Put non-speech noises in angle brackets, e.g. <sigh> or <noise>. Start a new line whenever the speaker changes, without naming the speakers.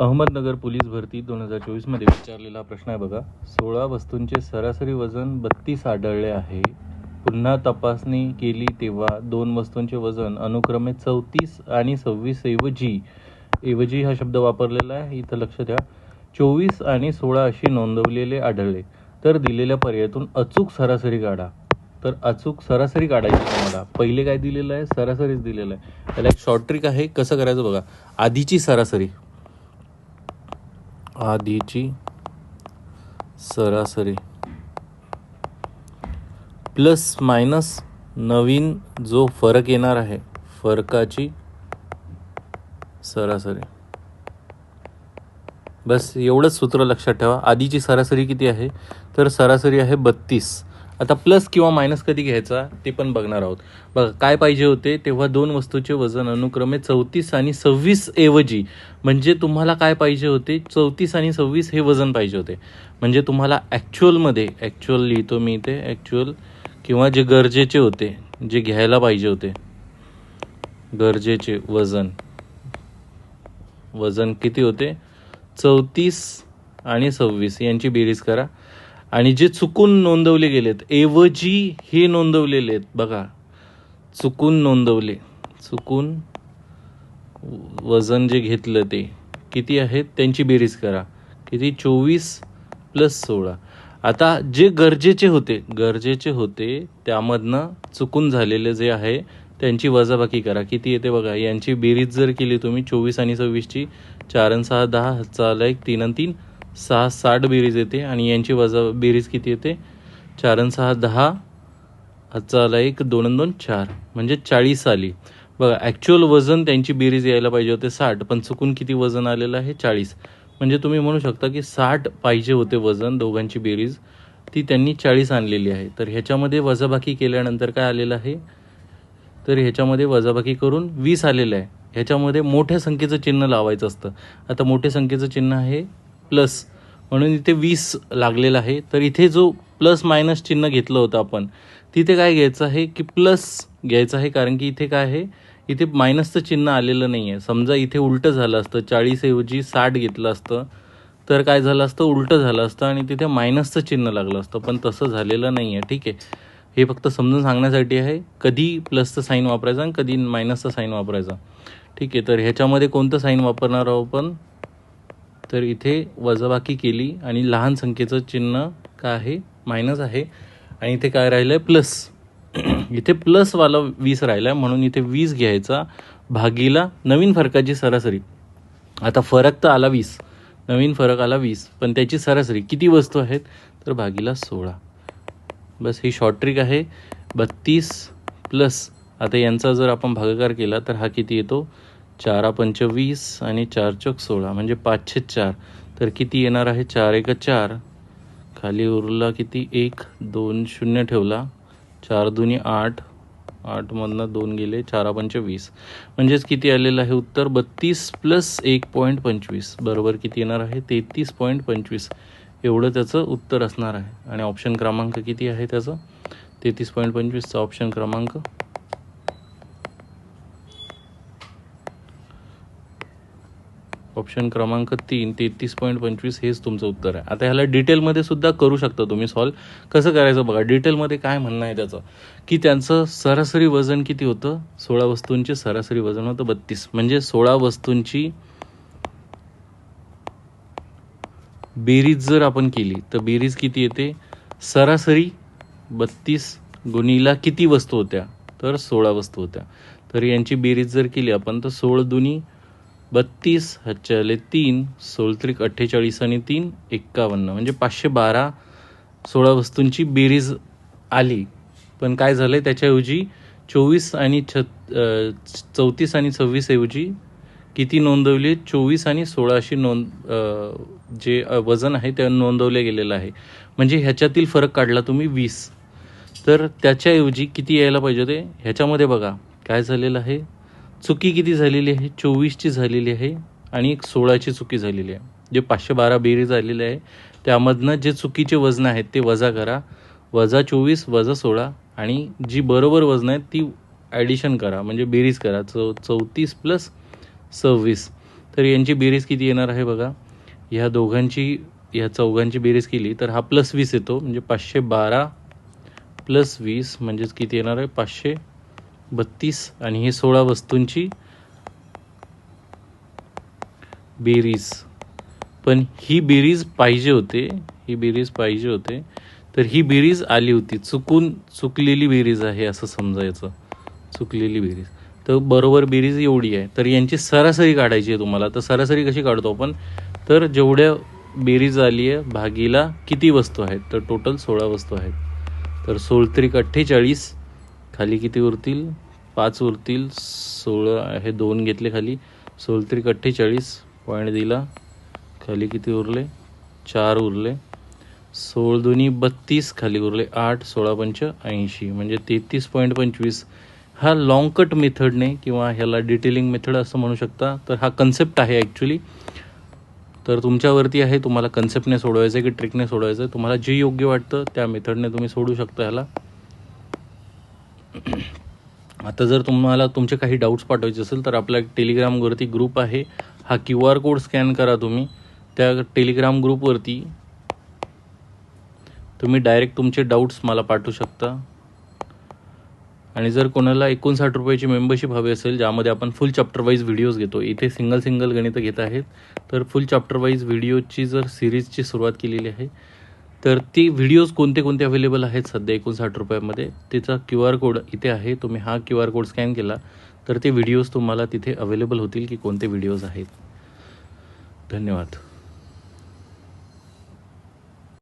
Ahmednagar police भरती दोन हजार चोवीसमध्ये विचारलेला प्रश्न आहे बघा. सोळा वस्तूंचे सरासरी वजन बत्तीस आढळले आहे. पुन्हा तपासणी केली तेव्हा दोन वस्तूंचे वजन अनुक्रमे चौतीस आणि सव्वीस ऐवजी ऐवजी हा शब्द वापरलेला आहे. इथं लक्ष द्या. चोवीस आणि सोळा अशी नोंदवलेले आढळले. तर दिलेल्या पर्यायातून अचूक सरासरी काढा. तर अचूक सरासरी काढायची तुम्हाला. पहिले काय दिलेलं आहे? सरासरीच दिलेलं आहे. त्याला एक शॉर्ट ट्रिक आहे. कसं करायचं बघा? आधीची सरासरी. आधीची सरासरी. प्लस मायनस नवीन जो फरक येणार आहे फरकाची सरासरी. बस एवढंच सूत्र लक्षात ठेवा. आधीची सरासरी किती आहे? तर सरासरी आहे बत्तीस. आता प्लस किंवा मायनस कधी घ्यायचा ते पण बघणार आहोत. बघा काय पाहिजे होते तेव्हा दोन वस्तूचे वजन अनुक्रमे चौतीस आणि सव्वीस ऐवजी. म्हणजे तुम्हाला काय पाहिजे होते चौतीस आणि सव्वीस हे वजन पाहिजे होते. म्हणजे तुम्हाला ॲक्च्युअलमध्ये ॲक्च्युअल लिहितो मी इथे ॲक्च्युअल किंवा जे गरजेचे होते जे घ्यायला पाहिजे होते. गरजेचे वजन. वजन किती होते? चौतीस आणि सव्वीस. यांची बेरीज करा. आणि जे चुकून नोंदवले गेलेत ऐवजी हे नोंदवलेले आहेत बघा. चुकून नोंदवले. चुकून वजन जे घेतलं ते किती आहेत? त्यांची बेरीज करा. किती? चोवीस प्लस सोळा. आता जे गरजेचे होते गरजेचे होते त्यामधनं चुकून झालेले जे आहे त्यांची वजाबाकी करा. किती येते बघा? यांची बेरीज जर केली तुम्ही चोवीस आणि सव्वीसची चार आणि सहा दहा हातचा एक तीन आणि तीन सहा साठ बेरीज येते आणि यांची वजा बेरीज किती येते? चार आणि सहा दहा. हातचा आला एक दोन दोन चार. म्हणजे चाळीस आली. बघा ॲक्च्युअल वजन त्यांची बेरीज यायला पाहिजे होते साठ पण चुकून किती वजन आलेलं आहे? चाळीस. म्हणजे तुम्ही म्हणू शकता की साठ पाहिजे होते वजन दोघांची बेरीज. ती त्यांनी चाळीस आणलेली आहे. तर ह्याच्यामध्ये वजाबाकी केल्यानंतर काय आलेलं आहे? तर ह्याच्यामध्ये वजाबाकी करून वीस आलेलं आहे. ह्याच्यामध्ये मोठ्या संख्येचं चिन्ह लावायचं असतं. आता मोठ्या संख्येचं चिन्ह आहे प्लस. म्हणून इथे वीस लागलेलं आहे. तर इथे जो प्लस मायनस चिन्ह घेतलं होतं आपण तिथे काय घ्यायचं आहे की प्लस घ्यायचं आहे कारण की इथे काय आहे इथे मायनसचं चिन्ह आलेलं नाही आहे समजा इथे उलटं झालं असतं चाळीसऐवजी साठ घेतलं असतं तर काय झालं असतं उलटं झालं असतं आणि तिथे मायनसचं चिन्ह लागलं असतं. पण तसं झालेलं नाही आहे ठीक आहे. हे फक्त समजून सांगण्यासाठी आहे कधी प्लसचं साईन वापरायचं आणि कधी मायनसचं साईन वापरायचा. ठीक आहे तर ह्याच्यामध्ये कोणतं साईन वापरणार आहोत आपण? तर इथे वजाबाकी केली आणि लहान संख्येचं चिन्ह काय आहे? मायनस आहे. आणि इथे काय राहिलं आहे प्लस इथे प्लसवाला वीस राहिला आहे म्हणून इथे वीस घ्यायचा. भागीला नवीन फरकाची सरासरी. आता फरक तर आला वीस. नवीन फरक आला वीस. पण त्याची सरासरी किती वस्तू आहेत? तर भागीला सोळा. बस ही शॉर्ट ट्रिक आहे. बत्तीस प्लस आता यांचा जर आपण भागाकार केला तर हा किती येतो? चारा पंचवीस आणि चार चौक सोळा म्हणजे पाचशे चार. तर किती येणार आहे? चार एक चार. खाली उरला किती? एक दोन शून्य ठेवला. चार दुनी आठ. आठमधनं दोन गेले चारा पंचवीस. म्हणजेच किती आलेलं आहे उत्तर? बत्तीस प्लस एक पॉईंट पंचवीस. बरोबर किती येणार आहे? तेहतीस पॉईंट पंचवीस. एवढं त्याचं उत्तर असणार आहे. आणि ऑप्शन क्रमांक किती आहे त्याचं? तेहतीस पॉईंट पंचवीसचा ऑप्शन क्रमांक ऑप्शन क्रमांक तीन तेहतीस पॉईंट पंचवीस हेच तुमचं उत्तर आहे. आता ह्याला डिटेलमध्ये सुद्धा करू शकता तुम्ही सॉल्व कसं करायचं बघा डिटेलमध्ये काय म्हणणं आहे त्याचं? की त्यांचं सरासरी वजन किती होतं? सोळा वस्तूंचे सरासरी वजन होतं बत्तीस. म्हणजे सोळा वस्तूंची बेरीज जर आपण केली तर बेरीज किती येते? सरासरी बत्तीस गुणीला किती वस्तू होत्या? तर सोळा वस्तू होत्या. तर यांची बेरीज जर केली आपण तर सोळ दुनी बत्तीस हच्चले तीन सोळत्रिक अठ्ठेचाळीस आणि तीन एक्कावन्न. म्हणजे पाचशे बारा सोळा वस्तूंची बेरीज आली. पण काय झालं आहे त्याच्याऐवजी चोवीस आणि छ चौतीस आणि सव्वीस ऐवजी किती नोंदवली? चोवीस आणि सोळाशी नोंद जे वजन आहे ते नोंदवले गेलेलं आहे. म्हणजे ह्याच्यातील फरक काढला तुम्ही वीस. तर त्याच्याऐवजी किती यायला पाहिजे होते? ह्याच्यामध्ये बघा काय झालेलं आहे? चुकी किती झालेली आहे? चोवीसची झालेली आहे आणि एक सोळाची चुकी झालेली आहे. जे पाचशे बारा बेरीज झालेले आहे त्यामधनं जे चुकीचे वजन आहेत ते वजा करा. वजा चोवीस वजा सोळा आणि जी बरोबर वजन आहेत ती ॲडिशन करा. म्हणजे बेरीज करा. चौ चौतीस प्लस सव्वीस. तर यांची बेरीज किती येणार आहे बघा? ह्या दोघांची ह्या चौघांची बेरीज केली तर हा प्लस वीस येतो. म्हणजे पाचशे बारा प्लस वीस म्हणजेच किती येणार आहे? पाचशे बत्तीस आणि ही सोळा वस्तूंची बेरीज. पण ही बेरीज पाहिजे होते ही बेरीज पाहिजे होते तर ही बेरीज आली होती. चुकून चुकलेली बेरीज आहे असं समजायचं. चुकलेली बेरीज. तर बरोबर बेरीज एवढी आहे. तर यांची सरासरी काढायची आहे तुम्हाला. तर सरासरी कशी काढतो आपण? तर जेवढ्या बेरीज आली आहे भागीला किती वस्तू आहेत? तर टोटल सोळा वस्तू आहेत. तर सोळत्रिक अठ्ठेचाळीस खाली किती उरतील? पाच उरतील. सोळा हे दोन घेतले खाली. सोळत्रिक अठ्ठेचाळीस पॉईंट दिला. खाली किती उरले? चार उरले. सोळ दोन्ही बत्तीस खाली उरले आठ सोळा पंच ऐंशी. म्हणजे तेहतीस पॉईंट पंचवीस. हा लॉंग कट मेथडने किंवा ह्याला डिटेलिंग मेथड असं म्हणू शकता. तर हा कन्सेप्ट आहे ॲक्च्युली तर तुमच्यावरती आहे. तुम्हाला कन्सेप्टने सोडवायचं आहे की ट्रिकने सोडवायचं आहे तुम्हाला जे योग्य वाटतं त्या मेथडने तुम्ही सोडू शकता ह्याला. <clears throat> आता जर तुम्हाला तुमचे काही डाऊट्स पाठवायचे असेल तर आपल्या टेलिग्रामवरती ग्रुप आहे. हा क्यू आर कोड स्कॅन करा तुम्ही. त्या टेलिग्राम ग्रुपवरती तुम्ही डायरेक्ट तुमचे डाऊट्स मला पाठवू शकता. आणि जर कोणाला एकोणसाठ रुपयाची मेंबरशिप हवी असेल ज्यामध्ये आपण फुल चॅप्टर वाईज व्हिडिओज घेतो इथे सिंगल सिंगल गणितं घेत आहेत तर फुल चॅप्टर वाईज व्हिडिओची जर सिरीजची सुरुवात केलेली आहे तर ती व्हिडिओज कोणते कोणते अवेलेबल आहेत सध्या एकोणसाठ रुपयामध्ये? तिचा क्यू आर कोड इथे आहे. तुम्ही हा क्यू आर कोड स्कॅन केला तर ते व्हिडिओज तुम्हाला तिथे अवेलेबल होतील की कोणते व्हिडिओज आहेत. धन्यवाद.